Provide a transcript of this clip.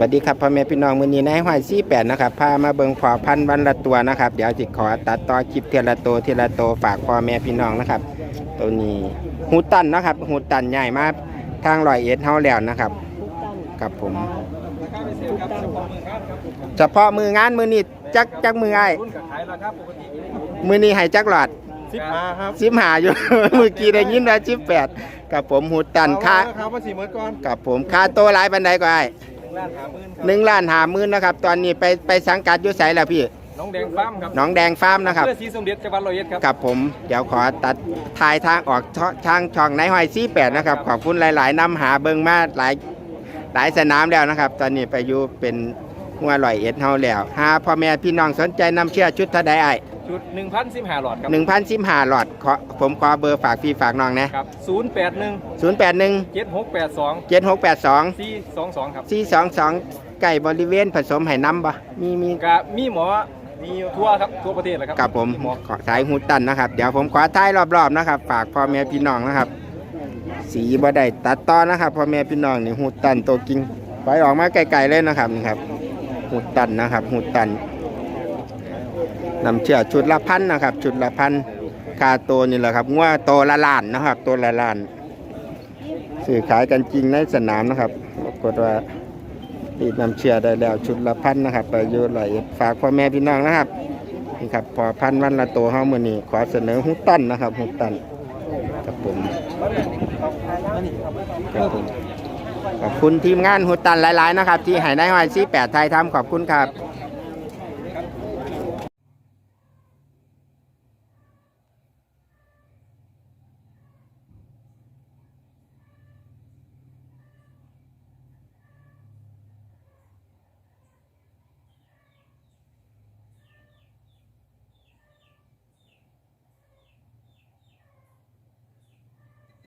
วัสดีครับพ่อแม่พี่น้องมื้อนี้นายห้อยซี่แปดนะครับพามาเบิ่งพอพันธุ์วันละตัวนะครับ เดี๋ยวจิขอตัดต่อคลิปเทละโตวเทละโตวฝากพ่อแม่พี่น้องนะครับ ตัวนี้หูตันนะครับหูตันใหญ่มากทางลอยเอ็ดเฮาแล้วนะครับกับผมเฉพาะมืองานมือนี้จักจักมือไอ้ายรุ่นกับขายราคาปกติมือนี้ให้จักหลอดสิบห้าครับสิบหาอยู่ เมื่อกี้ได้ยินว่าสิบแปดกับผมหูตันค่าครับว่าสี่หมื่นก่อนกับผมค่าโตวหลายปันใดก็ไอ้ายหนึ่ งล้านหาหมื่นครับหนึ่งล้านหาหมื่นนะครับ ตอนนี้ไปไปสังกัดอยู่ไสแล้วพี่น้องแดงฟาร์มครับหน้องแดงฟาร์มนะครับ เพื่อสีสมเด็จจังหวัดร้อยเอ็ดครับ กับผมเดี๋ยวขอตัดทายทางออกช่องทางช่องในหอยซี่แปดนะครับ ขอบคุณหลาย ๆนำหาเบิงมาหลายหลายสนามแล้วนะครับ ตอนนี้ไปอยู่เป็นหัวลอยเอ็ดเฮาแล้วหาพ่อแม่พี่น้องสนใจนำเชื่อชุดเทาใดไอ้ ชุดหนึ่งพันสิบห้าหลอดครับหนึ่งพันสิบห้าหลอดขอผมขอเบอร์ฝากพี่ฝากน้องนะครับศูนย์แปดหนึ่งศูนย์แปดหนึ่งเจ็ดหกแปดสองเจ็ดหกแปดสองสี่สองสองครับสี่สองสองไก่บริเวณผสมไห่น้ำบ่มีมีกะมีหมอมีทั่วครับทั่วประเทศเลยครับกับผมหมอขอสายหูตันนะครับ เดี๋ยวผมขอท้ายรอบๆนะครับ ฝากพ่อแม่พี่น้องนะครับ สีบ่ได้ตัดต่อนะครับพ่อแม่พี่น้องนี่หูตันตัวจริงไปออกมาไกลๆเลยนะครับนี่ครับหูตันนะครับหูตัน นำเชื่อชุดละพันนะครับ ชุดละพันคาโตวนี่แหละครับงัวโตละล้านนะครับตัวละล้านซื้อขายกันจริงในสนามนะครับปรากฏว่าตีนำเชื่อได้แล้วชุดละพันนะครับไปอยู่ไหลายฝากพ่อแม่พี่น้องนะครับนี่ครับพอพันวันละตัวฮามือนี้ขอเสนอฮุตตันนะครับฮุตตันครับผมครับผมขอบคุณทีมงานฮุตตันหลาย ๆ นะครับ ที่ให้ได้หอย48ไทยทำขอบคุณครับ